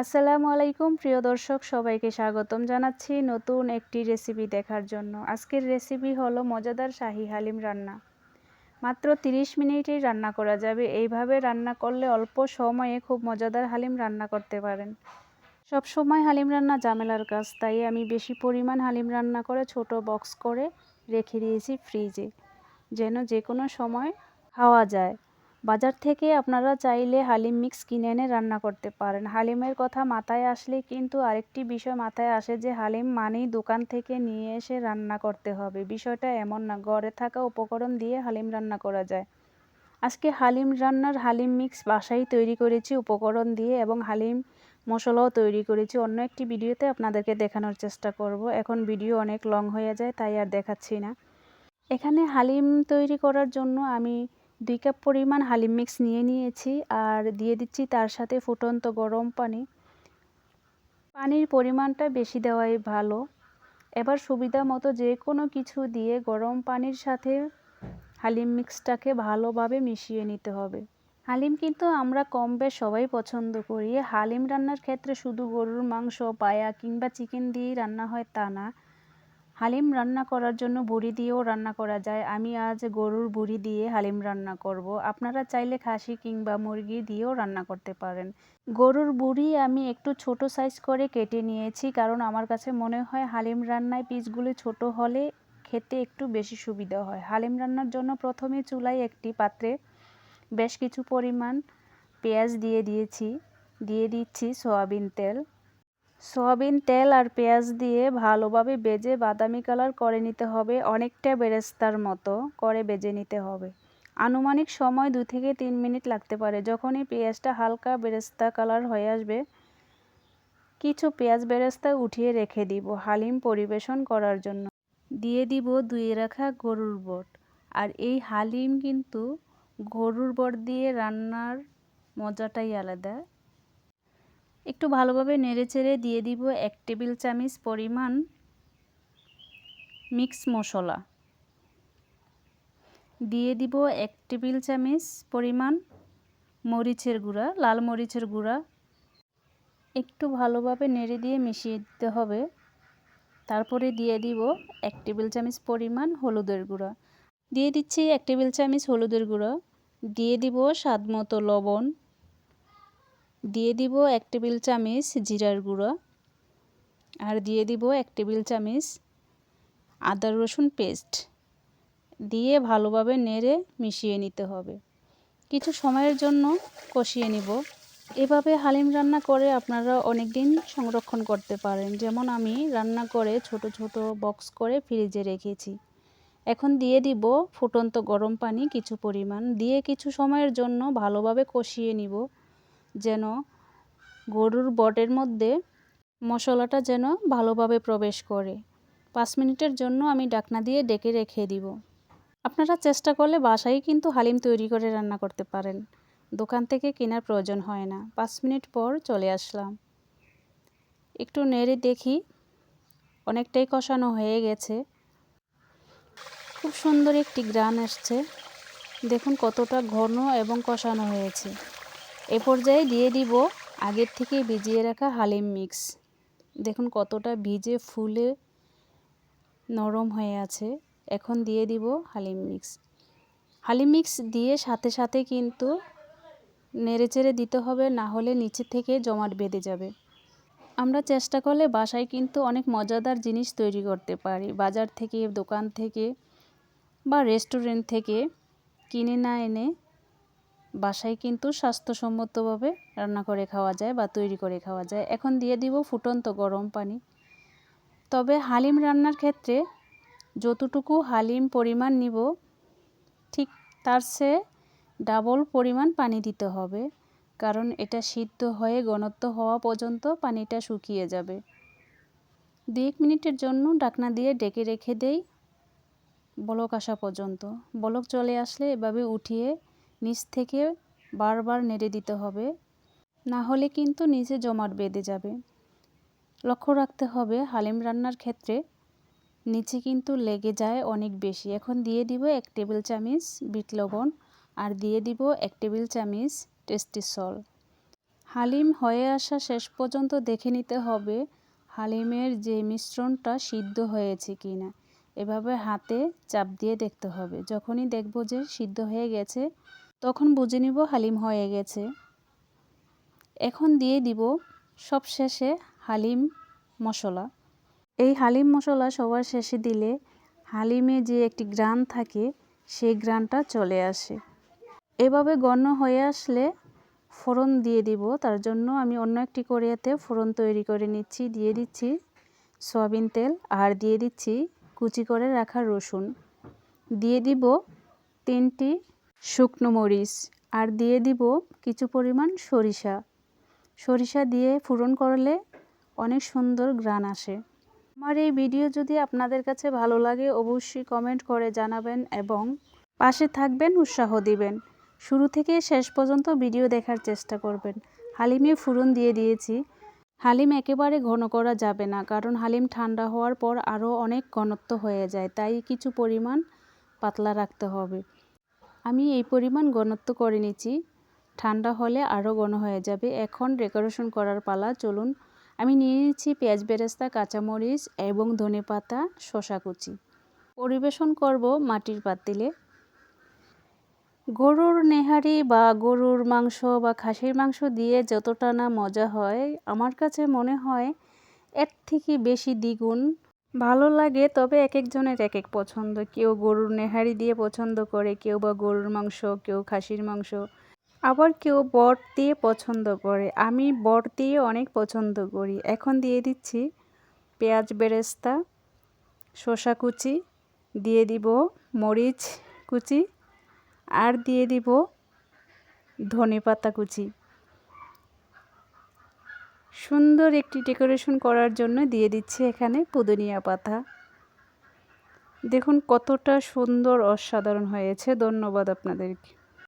আসসালামু আলাইকুম, প্রিয় দর্শক, সবাইকে স্বাগতম জানাচ্ছি নতুন একটি রেসিপি দেখার জন্য। আজকের রেসিপি হলো মজাদার শাহি হালিম রান্না। মাত্র 30 মিনিটেই রান্না করা যাবে। এইভাবে রান্না করলে অল্প সময়ে খুব মজাদার হালিম রান্না করতে পারেন। সব সময় হালিম রান্না ঝামেলার কাজ, তাই আমি বেশি পরিমাণ হালিম রান্না করে ছোট বক্স করে রেখে দিয়েছি ফ্রিজে, যেন যে কোনো সময় খাওয়া যায়। বাজার থেকে আপনারা চাইলে হালিম মিক্স কিনে এনে রান্না করতে পারেন। হালিমের কথা মাথায় আসলে কিন্তু আরেকটি বিষয় মাথায় আসে যে, হালিম মানেই দোকান থেকে নিয়ে এসে রান্না করতে হবে। বিষয়টা এমন না, ঘরে থাকা উপকরণ দিয়ে হালিম রান্না করা যায়। আজকে হালিম রান্নার হালিম মিক্স বাসায় তৈরি করেছি উপকরণ দিয়ে এবং হালিম মশলাও তৈরি করেছি। অন্য একটি ভিডিওতে আপনাদেরকে দেখানোর চেষ্টা করব। এখন ভিডিও অনেক লং হয়ে যায়, তাই আর দেখাচ্ছি না। এখানে হালিম তৈরি করার জন্য আমি দুই কাপ পরিমাণ হালিম মিক্স নিয়ে নিয়েছি আর দিয়ে দিচ্ছি তার সাথে ফুটন্ত গরম পানি। পানির পরিমাণটা বেশি দেওয়াই ভালো। এবার সুবিধা মতো যে কোনো কিছু দিয়ে গরম পানির সাথে হালিম মিক্সটাকে ভালোভাবে মিশিয়ে নিতে হবে। হালিম কিন্তু আমরা কম বেশ সবাই পছন্দ করি। হালিম রান্নার ক্ষেত্রে শুধু গরুর মাংস, পায়া কিংবা চিকেন দিয়েই রান্না হয় তা না। হালিম রান্না করার জন্য বুড়ি দিয়েও রান্না করা যায়। আমি আজ গরুর বুড়ি দিয়ে হালিম রান্না করব। আপনারা চাইলে খাসি কিংবা মুরগি দিয়েও রান্না করতে পারেন। গরুর বুড়ি আমি একটু ছোট সাইজ করে কেটে নিয়েছি কারণ আমার কাছে মনে হয় হালিম রান্নায় পিসগুলি ছোট হলে খেতে একটু বেশি সুবিধা হয়। হালিম রান্নার জন্য প্রথমে চুলায় একটি পাত্রে বেশ কিছু পরিমাণ পেঁয়াজ দিয়ে দিয়েছি, দিয়ে দিচ্ছি সয়াবিন তেল। সয়াবিন তেল আর পেঁয়াজ দিয়ে ভালোভাবে বেজে বাদামি কালার করে নিতে হবে। অনেকটা বেরেস্তার মতো করে বেজে নিতে হবে। আনুমানিক সময় দু থেকে তিন মিনিট লাগতে পারে। যখনই পেঁয়াজটা হালকা বেরেস্তা কালার হয়ে আসবে, কিছু পেঁয়াজ বেরেস্তা উঠিয়ে রেখে দিব হালিম পরিবেশন করার জন্য। দিয়ে দিব ধুয়ে রাখা গরুর বট। আর এই হালিম কিন্তু গরুর বট দিয়ে রান্নার মজাটাই আলাদা। একটু ভালোভাবে নেড়েচেড়ে দিয়ে দিব এক টেবিল চামচ পরিমাণ মিক্স মশলা। দিয়ে দিব এক টেবিল চামচ পরিমাণ মরিচের গুঁড়া, লাল মরিচের গুঁড়া। একটু ভালোভাবে নেড়ে দিয়ে মিশিয়ে দিতে হবে। তারপরে দিয়ে দিব এক টেবিল চামচ পরিমাণ হলুদের গুঁড়া। দিয়ে দিচ্ছি এক টেবিল চামচ হলুদের গুঁড়া। দিয়ে দিব স্বাদ মতো লবণ। দিয়ে দিব এক টেবিল চামচ জিরার গুঁড়ো আর দিয়ে দিব এক টেবিল চামচ আদা রসুন পেস্ট। দিয়ে ভালোভাবে নেড়ে মিশিয়ে নিতে হবে। কিছু সময়ের জন্য কষিয়ে নিব। এভাবে হালিম রান্না করে আপনারা অনেক দিন সংরক্ষণ করতে পারেন। যেমন আমি রান্না করে ছোট ছোট বক্স করে ফ্রিজে রেখেছি। এখন দিয়ে দিব ফুটন্ত গরম পানি কিছু পরিমাণ। দিয়ে কিছু সময়ের জন্য ভালোভাবে কষিয়ে নিব। যেন গরুর বটের মধ্যে মশলাটা যেন ভালোভাবে প্রবেশ করে। পাঁচ মিনিটের জন্য আমি ডাকনা দিয়ে ডেকে রেখে দিব। আপনারা চেষ্টা করলে বাসায় কিন্তু হালিম তৈরি করে রান্না করতে পারেন। দোকান থেকে কেনার প্রয়োজন হয় না। পাঁচ মিনিট পর চলে আসলাম। একটু নেড়ে দেখি, অনেকটাই কষানো হয়ে গেছে। খুব সুন্দর একটি গ্রান আসছে দেখুন কতটা ঘন এবং কষানো হয়েছে। এ পর্যায়ে দিয়ে দিব আগের থেকে ভিজিয়ে রাখা হালিম মিক্স। দেখুন কতটা ভিজে, ফুলে নরম হয়ে আছে। এখন দিয়ে দিব হালিম মিক্স। হালিম মিক্স দিয়ে সাথে সাথে কিন্তু নেড়েচেড়ে দিতে হবে, না হলে নিচে থেকে জমাট বেঁধে যাবে। আমরা চেষ্টা করলে বাসায় কিন্তু অনেক মজাদার জিনিস তৈরি করতে পারি। বাজার থেকে, দোকান থেকে বা রেস্টুরেন্ট থেকে কিনে না এনে বাসায় কিন্তু স্বাস্থ্যসম্মতভাবে রান্না করে খাওয়া যায় বা তৈরি করে খাওয়া যায়। এখন দিয়ে দিব ফুটন্ত গরম পানি। তবে হালিম রান্নার ক্ষেত্রে যতটুকু হালিম পরিমাণ নিব, ঠিক তার সে ডাবল পরিমাণ পানি দিতে হবে। কারণ এটা সিদ্ধ হয়ে ঘনত্ব হওয়া পর্যন্ত পানিটা শুকিয়ে যাবে। দু এক মিনিটের জন্য ডাকনা দিয়ে ডেকে রেখে দেই। বলক আসা পর্যন্ত। বলক চলে আসলে এভাবে উঠিয়ে নিচ থেকে বারবার নেড়ে দিতে হবে। না হলে কিন্তু নিচে জমাট বেঁধে যাবে। লক্ষ্য রাখতে হবে, হালিম রান্নার ক্ষেত্রে নিচে কিন্তু লেগে যায় অনেক বেশি। এখন দিয়ে দিব এক টেবিল চামিচ বিট লবণ আর দিয়ে দিব এক টেবিল চামিচ টেস্টি সল। হালিম হয়ে আসা শেষ পর্যন্ত দেখে নিতে হবে হালিমের যে মিশ্রণটা সিদ্ধ হয়েছে কি না। এভাবে হাতে চাপ দিয়ে দেখতে হবে। যখনই দেখব যে সিদ্ধ হয়ে গেছে তখন বুঝে নিব হালিম হয়ে গেছে। এখন দিয়ে দিব সব শেষে হালিম মশলা। এই হালিম মশলা সবার শেষে দিলে হালিমে যে একটি গ্রান থাকে, সেই গ্রানটা চলে আসে। এভাবে গণ্য হয়ে আসলে ফোড়ন দিয়ে দিব। তার জন্য আমি অন্য একটি কড়িয়াতে ফোড়ন তৈরি করে নিচ্ছি, দিয়ে দিচ্ছি সয়াবিন তেল আর দিয়ে দিচ্ছি কুচি করে রাখা রসুন। দিয়ে দিব তিনটি শুকনো মরিচ, আর দিয়ে দিব কিছু পরিমাণ সরিষা। সরিষা দিয়ে ফুরন করলে অনেক সুন্দর গ্রান আসে। আমার এই ভিডিও যদি আপনাদের কাছে ভালো লাগে, অবশ্যই কমেন্ট করে জানাবেন এবং পাশে থাকবেন, উৎসাহ দিবেন। শুরু থেকে শেষ পর্যন্ত ভিডিও দেখার চেষ্টা করবেন। হালিমে ফুরন দিয়ে দিয়েছি। হালিম একেবারে ঘন করা যাবে না, কারণ হালিম ঠান্ডা হওয়ার পর আরও অনেক ঘনত্ব হয়ে যায়, তাই কিছু পরিমাণ পাতলা রাখতে হবে। আমি এই পরিমাণ ঘনত্ব করে নিচ্ছি। ঠান্ডা হলে আরও ঘন হয়ে যাবে। এখন ডেকোরেশন করার পালা, চলুন। আমি নিয়ে নিচ্ছি পেঁয়াজ, বেরেস্তা, কাঁচামরিচ এবং ধনে পাতা শশা কুচি। পরিবেশন করব মাটির পাতিলে। গরুর নেহারি বা গরুর মাংস বা খাসির মাংস দিয়ে যতটা না মজা হয়, আমার কাছে মনে হয় এর থেকে বেশি দ্বিগুণ ভালো লাগে, তবে এক একজনের এক এক পছন্দ। কেউ গরুর নেহারি দিয়ে পছন্দ করে, কেউ বা গরুর মাংস, কেউ খাসির মাংস। আবার কেউ বট দিয়ে পছন্দ করে। আমি বট দিয়ে অনেক পছন্দ করি। এখন দিয়ে দিচ্ছি পেঁয়াজ বেরেস্তা, শসা কুচি, দিয়ে দিব মরিচ কুচি, আর দিয়ে দিব ধনে পাতা কুচি। সুন্দর একটি ডেকোরেশন করার জন্য দিয়ে দিচ্ছি এখানে পুদুনিয়া পাতা। দেখুন কতটা সুন্দর, অসাধারণ হয়েছে। ধন্যবাদ আপনাদেরকে।